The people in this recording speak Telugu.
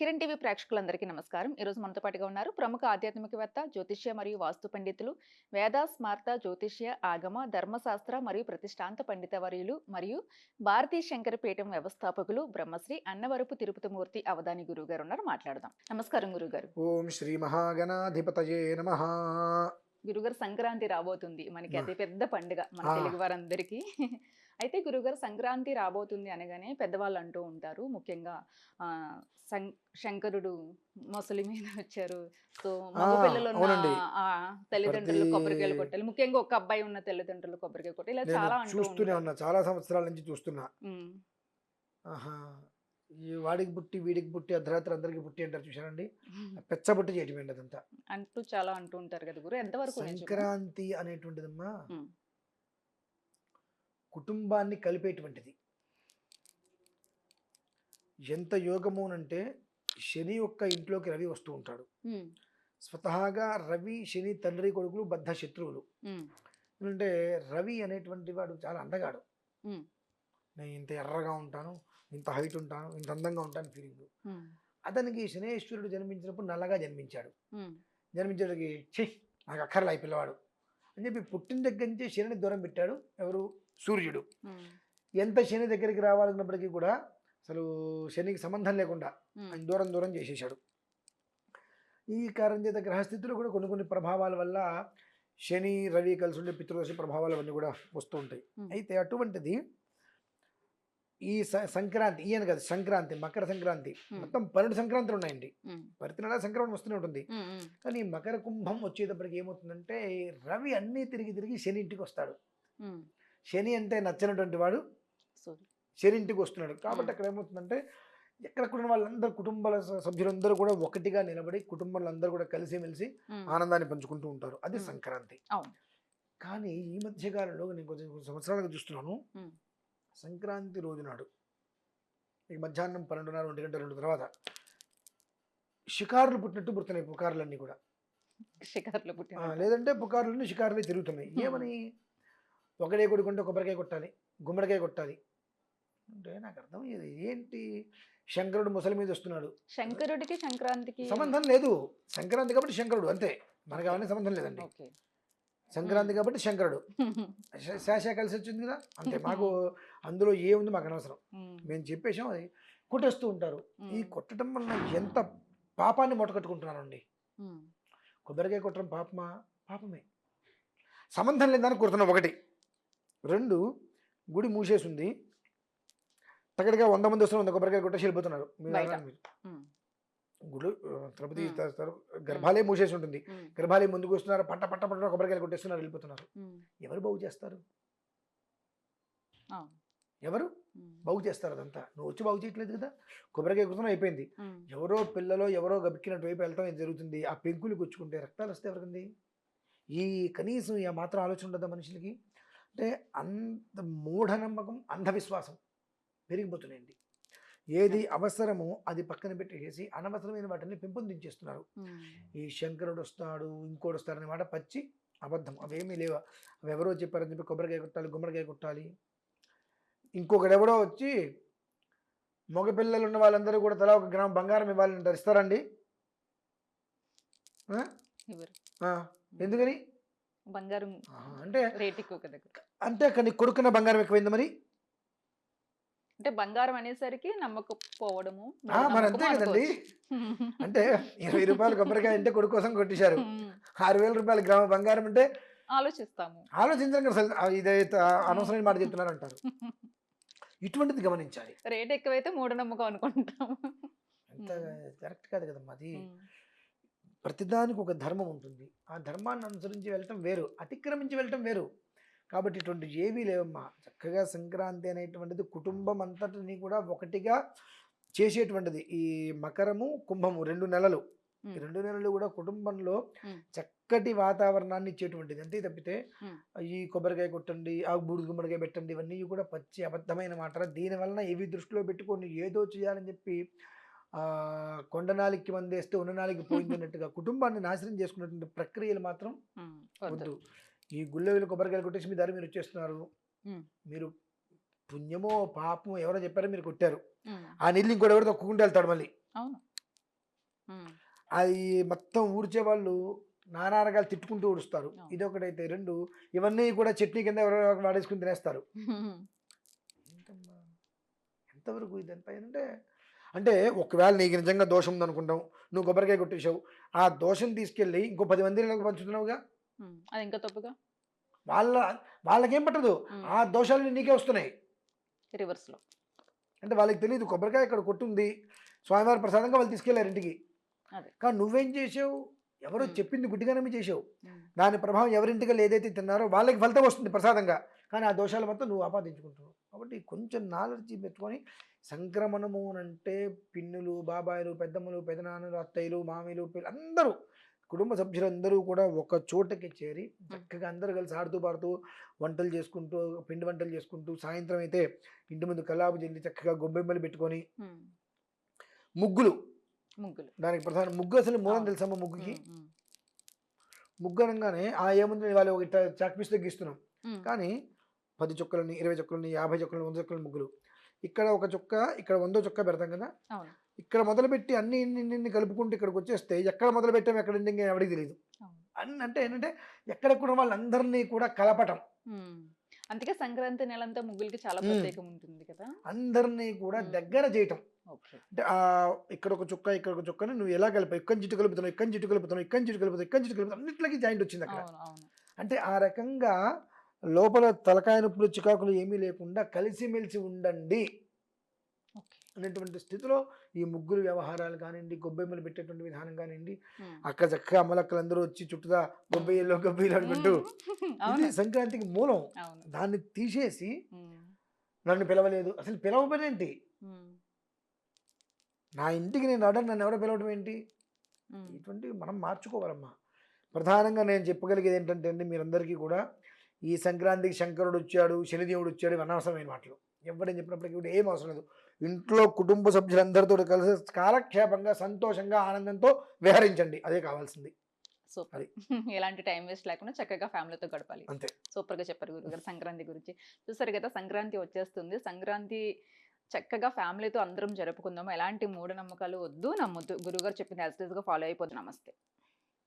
కిరణ్ టీవీ ప్రేక్షకులందరికీ నమస్కారం. ఈ రోజు మనతో పాటుగా ఉన్నారు ప్రముఖ ఆధ్యాత్మికవేత్త జ్యోతిష్య మరియు వాస్తు పండితులు వేద స్మార్త జ్యోతిష్య ఆగమ ధర్మశాస్త్ర మరియు ప్రతిష్టాంత పండిత వర్యులు మరియు భారతీ శంకర పీఠం వ్యవస్థాపకులు బ్రహ్మశ్రీ అన్నవరపు తిరుపతిమూర్తి అవధాని గురువు గారు ఉన్నారు. మాట్లాడదాం. నమస్కారం గురుగారు ఓం శ్రీ మహాగణాధిపతయే నమ. గురుగారు సంక్రాంతి రాబోతుంది. మనకి అతి పెద్ద పండుగ మన. తెలుగు వారందరికీ. అయితే గురుగారు సంక్రాంతి రాబోతుంది అనగానే పెద్దవాళ్ళు అంటూ ఉంటారు. ముఖ్యంగా సం- శంకరుడు మొసలి మీద వచ్చారు. సో మగ ఆ, పిల్లలు ఉన్న అవునండి. ఆ తల్లిదండ్రులు కొబ్బరికాయలు కొట్టాలి. ముఖ్యంగా ఒక అబ్బాయి ఉన్న తల్లిదండ్రులు కొబ్బరికాయ కొట్టాలి. ఇలా చాలా చూస్తూనే. ఉన్నా. చాలా సంవత్సరాల నుంచి చూస్తున్నా. ఈ వాడికి పుట్టి వీడికి పుట్టి అర్ధరాత్రి అందరికి పుట్టి అంటారు చూశారండి? పెచ్చ పుట్టి చేయటం అండి అదంతా. అంటూ చాలా అంటూ ఉంటారు కదా గురు. ఎంతవరకు? సంక్రాంతి అనేటువంటిదమ్మా. కుటుంబాన్ని కలిపేటువంటిది. ఎంత యోగము అంటే శని యొక్క ఇంట్లోకి రవి వస్తూ ఉంటాడు. స్వతహాగా రవి శని తండ్రి కొడుకులు బద్ధ శత్రువులు. ఎందుకంటే రవి అనేటువంటి వాడు చాలా అందగాడు. నేను ఇంత ఎర్రగా ఉంటాను ఇంత హైట్ ఉంటాను ఇంత అందంగా ఉంటాను ఫీలింగ్. అతనికి శనేశ్వరుడు జన్మించినప్పుడు నల్లగా జన్మించాడు. ఉమ్, జన్మించేటికి ఛీ నాకు అక్కర్లా పిల్లవాడు. అని చెప్పి పుట్టిన దగ్గర నుంచి శనిని దూరం పెట్టాడు. ఎవరు? సూర్యుడు. ఎంత శని దగ్గరికి రావాలన్నప్పటికీ కూడా అసలు శనికి సంబంధం లేకుండా ఆయన దూరం దూరం చేసేసాడు ఈ కారణం చేత గ్రహస్థితులు కూడా కొన్ని కొన్ని ప్రభావాల వల్ల శని రవి కలిసి ఉండే పితృదశ ప్రభావాలు అవన్నీ కూడా వస్తూ ఉంటాయి. అయితే అటువంటిది ఈ సంక్రాంతి ఈయన కదా సంక్రాంతి మకర సంక్రాంతి మొత్తం పన్నెండు సంక్రాంతులు ఉన్నాయండి. ప్రతి నెల సంక్రమణ వస్తూనే ఉంటుంది. కానీ మకర కుంభం వచ్చేటప్పటికి ఏమవుతుందంటే రవి అన్నీ తిరిగి తిరిగి శని ఇంటికి వస్తాడు. శని అంటే నచ్చినటువంటి వాడు. శని ఇంటికి వస్తున్నాడు కాబట్టి. అక్కడ ఏమవుతుందంటే ఎక్కడ కూడా వాళ్ళందరూ కుటుంబాల సభ్యులందరూ కూడా ఒకటిగా నిలబడి కుటుంబంలో అందరూ కూడా కలిసిమెలిసి ఆనందాన్ని పంచుకుంటూ ఉంటారు అది. సంక్రాంతి. కానీ ఈ మధ్య కాలంలో నేను కొంచెం సంవత్సరాలుగా చూస్తున్నాను. సంక్రాంతి రోజు నాడు ఇక మధ్యాహ్నం పన్నెండున్నర ఒంటి గంట రెండు తర్వాత షికారులు పుట్టినట్టు పుడుతున్నాయి పుకార్లన్నీ కూడా షికార్లు పుట్టిన లేదంటే పుకార్లన్నీ షికారులే తిరుగుతున్నాయి. ఏమని ఒకడే కొడుకుంటే కొబ్బరికాయ కొట్టాలి గుమ్మడికాయ కొట్టాలి. అంటే నాకు అర్థం ఇది ఏంటి? శంకరుడు ముసలి మీద వస్తున్నాడు. శంకరుడికి సంక్రాంతికి సంబంధం లేదు. సంక్రాంతి కాబట్టి శంకరుడు అంతే. మనకి అవన్నీ సంబంధం లేదండి. సంక్రాంతి కాబట్టి శంకరుడు. శ- శేష కలిసి వచ్చింది కదా? అంతే. మాకు అందులో ఏముంది మాకు అనవసరం. మేము. చెప్పేసాం అది. కొట్టేస్తూ ఉంటారు. ఈ కొట్టడం వల్ల ఎంత పాపాన్ని మూటకట్టుకుంటున్నారండి కొబ్బరికాయ కొట్టడం పాపమా? పాపమే. సంబంధం లేదని కొడుతున్నాం ఒకటి. రెండు గుడి మూసేసి ఉంది తగ్గడగా వంద మంది వస్తున్నారు వంద కొబ్బరికాయ కొట్టేసి వెళ్ళిపోతున్నారు. గుడి తిరుపతి గర్భాలయం మూసేసి ఉంటుంది గర్భాలయం ముందుకు వస్తున్నారు పట్ట పట్ట పట్ట కొబ్బరికాయలు కొట్టేస్తున్నారు వెళ్ళిపోతున్నారు. ఎవరు బాగు చేస్తారు. ఎవరు? బాగు చేస్తారు అదంతా. నువ్వు వచ్చి బాగు చేయట్లేదు కదా? కొబ్బరికాయ కొడుతున్నా అయిపోయింది. ఎవరో పిల్లలో ఎవరో గబిక్కినట్టు వైపు ఇది జరుగుతుంది? ఆ పెంకులు గుచ్చుకుంటే రక్తాలు వస్తే ఎవరికింది ఈ కనీసం మాత్రం ఆలోచన ఉండదా మనుషులకి? అంటే అంత మూఢనమ్మకం అంధవిశ్వాసం పెరిగిపోతున్నాయండి. ఏది అవసరమో అది పక్కన పెట్టేసి అనవసరమైన వాటిని పెంపొందించేస్తున్నారు. ఈ శంకరుడు వస్తాడు ఇంకోటి వస్తాడనే మాట పచ్చి అబద్ధం. అవేమీ లేవు. అవి ఎవరో చెప్పారని చెప్పి కొబ్బరికాయ కొట్టాలి గుమ్మడికాయ కొట్టాలి. ఇంకొకడు ఎవడో వచ్చి మగపిల్లలు ఉన్న వాళ్ళందరూ కూడా తలా ఒక గ్రామం బంగారం ఇవ్వాలని? ఇవ్వరు ఆ, ఎందుకని? బంగారం అంటే రేట్ ఎక్కువ కదా. అంటే అక్కడ నీ కొడుకున్న బంగారం ఎక్కువైంది మరి అంటే బంగారం అనేసరికి నమ్మకపోవడము మరి అంతే కదండి. అంటే ఇరవై రూపాయలు కొబ్బరికాయ అంటే కొడుకు కోసం కొట్టేశారు. ఆరు వేల రూపాయల గ్రామ బంగారం అంటే ఆలోచిస్తాము. ఆలోచించండి అసలు. ఇదైతే అనవసరమైన మాట చెప్తున్నారు అంటారు. ఇటువంటిది గమనించాలి. రేట్ ఎక్కువైతే మూఢనమ్మకం అనుకుంటాము. అంత. కరెక్ట్ కాదు కదమ్మా అది. ప్రతిదానికి ఒక ధర్మం ఉంటుంది. ఆ ధర్మాన్ని అనుసరించి వెళ్ళటం వేరు అతిక్రమించి వెళ్ళటం వేరు. కాబట్టి ఇటువంటి ఏవీ లేవమ్మా. చక్కగా సంక్రాంతి అనేటువంటిది కుటుంబం అంతటిని కూడా ఒకటిగా చేసేటువంటిది. ఈ మకరము కుంభము రెండు నెలలు. ఈ రెండు నెలలు కూడా కుటుంబంలో. చక్కటి వాతావరణాన్ని ఇచ్చేటువంటిది. అంతే తప్పితే. ఈ కొబ్బరికాయ కొట్టండి ఆ బూడిద గుమ్మడికాయ పెట్టండి ఇవన్నీ కూడా పచ్చి అబద్ధమైన మాట దీనివలన ఇవి దృష్టిలో పెట్టుకొని ఏదో చేయాలని చెప్పి కొండనాలికి మందేస్తే ఉన్ననాలికి పోయింది అన్నట్టుగా కుటుంబాన్ని నాశనం చేసుకున్నటువంటి ప్రక్రియలు మాత్రం వద్దు. ఈ గుళ్ళెలు కొబ్బరికాయలు కొట్టేసి మీ దారి మీరు వచ్చేస్తున్నారు. మీరు పుణ్యమో పాపమో ఎవరో చెప్పారో మీరు కొట్టారు. ఆ నీళ్ళు ఇంకోటి ఎవరు తొక్కుకుంటూ వెళ్తాడు మళ్ళీ. అది మొత్తం ఊడ్చే వాళ్ళు నానా రకాలు తిట్టుకుంటూ ఊడుస్తారు. ఇది ఒకటైతే రెండు ఇవన్నీ కూడా చట్నీ కింద ఎవరో వాడేసుకుని తినేస్తారు? ఎంతవరకు ఇదంతా ఏంటంటే అంటే ఒకవేళ నీకు నిజంగా దోషం ఉందనుకుంటాం నువ్వు కొబ్బరికాయ కొట్టేశావు ఆ దోషం తీసుకెళ్ళి ఇంకో పది మంది పంచుతున్నావుగా? అది ఇంకా తప్పుగా? వాళ్ళ వాళ్ళకేం పట్టదు. ఆ దోషాలు నీకే వస్తున్నాయి. రివర్స్లో అంటే వాళ్ళకి తెలియదు కొబ్బరికాయ ఇక్కడ కొట్టుంది. స్వామివారి ప్రసాదంగా వాళ్ళు తీసుకెళ్ళారు ఇంటికి. కానీ నువ్వేం చేసావు? ఎవరో. చెప్పింది గుడ్డిగానే చేసావు. దాని ప్రభావం ఎవరింటికి ఏదైతే తిన్నారో వాళ్ళకి ఫలితం వస్తుంది ప్రసాదంగా. కానీ ఆ దోషాలు మొత్తం నువ్వు ఆపాదించుకుంటున్నావు. కాబట్టి కొంచెం నాలెడ్జ్ పెట్టుకొని సంక్రమణము అంటే పిన్నులు బాబాయిలు పెద్దమ్మలు పెదనాన్నలు అత్తయ్యలు మామీలు పిల్ల అందరూ కుటుంబ సభ్యులందరూ కూడా ఒక చోటకి చేరి చక్కగా అందరూ కలిసి ఆడుతూ పాడుతూ వంటలు చేసుకుంటూ పిండి వంటలు చేసుకుంటూ సాయంత్రం అయితే ఇంటి ముందు కల్లాపు జల్లి చక్కగా గొబ్బెమ్మలు పెట్టుకొని ముగ్గులు. ముగ్గులు. దానికి ప్రధాన ముగ్గు అసలు మూలం. తెలుసమ్మా ముగ్గుకి? ముగ్గు అనగానే ఆ ఏముంది వాళ్ళు ఒక ఇట్లా చాక్పీస్తో గీస్తున్నాం ఉమ్, కానీ పది చుక్కలని ఇరవై చుక్కలని యాభై చుక్కలని వంద చుక్కలని ముగ్గులు. ఇక్కడ ఒక చుక్క ఇక్కడ వందో చుక్క పెడతాం కదా? ఇక్కడ మొదలుపెట్టి అన్ని ఇన్ని కలుపుకుంటూ ఇక్కడికి వచ్చేస్తే ఎక్కడ మొదలు పెట్టాం ఎక్కడ ఎండింగ్ ఎవరికి తెలియదు అన్ని అంటే ఏంటంటే ఎక్కడెక్కడ వాళ్ళందరినీ కూడా కలపటం. అందుకే సంక్రాంతి నెలంతా ముగ్గులకి చాలా. ప్రత్యేకం ఉంటుంది కదా? అందరినీ కూడా. దగ్గర చేయటం. అంటే ఇక్కడ ఒక చుక్క ఇక్కడ ఒక చుక్కని నువ్వు ఎలా కలిపావు? ఇక్కడ జిట్టు కలుపుతున్నావు ఇక్కడ జిట్టు కలుపుతున్నావు ఇక్కడ జిట్టు కలుపుతావు ఇక్కడ జిట్టు కలుపుతావు అన్నిట్లకి జాయింట్ వచ్చింది అక్కడ. అంటే ఆ రకంగా లోపల తలకాయ నొప్పులు చికాకులు ఏమీ లేకుండా కలిసిమెలిసి ఉండండి. అనేటువంటి స్థితిలో ఈ ముగ్గురు వ్యవహారాలు కానివ్వండి గొబ్బెమ్మలు పెట్టేటువంటి విధానం కానివ్వండి. అక్క చక్కగా అమ్మలక్కలందరూ వచ్చి చుట్టుదా గొబ్బెయ్యలో గొబ్బెయ్యలు అనుకుంటూ ఇది సంక్రాంతికి మూలం. దాన్ని తీసేసి నన్ను పిలవలేదు. అసలు పిలవబడి ఏంటి? ఉమ్, నా ఇంటికి నేను రావడం నన్ను ఎవరో పిలవడం ఏంటి? ఉమ్, ఇటువంటివి మనం మార్చుకోవాలమ్మా. ప్రధానంగా నేను చెప్పగలిగేది ఏంటంటే అండి మీరందరికీ కూడా ఈ సంక్రాంతికి శంకరుడు వచ్చాడు శనిదేవుడు వచ్చాడు అనవసరమైన మాటలు. ఎవడని చెప్పినప్పటికీ కూడా ఏం అవసరం లేదు. ఇంట్లో కుటుంబ సభ్యులందరితో కలిసి కాలక్షేపంగా సంతోషంగా ఆనందంతో విహరించండి. అదే కావాల్సింది. సూపర్. అది. ఎలాంటి టైం వేస్ట్ లేకుండా చక్కగా ఫ్యామిలీతో గడపాలి. సూపర్గా చెప్పారు గురుగారు సంక్రాంతి గురించి. చూసారు కదా సంక్రాంతి వచ్చేస్తుంది. సంక్రాంతి చక్కగా ఫ్యామిలీతో అందరం జరుపుకుందాము. ఎలాంటి మూఢనమ్మకాలు వద్దు నమ్మొద్దు. గురుగారు చెప్పింది యాజ్గా ఫాలో అయిపోద్దు నమస్తే.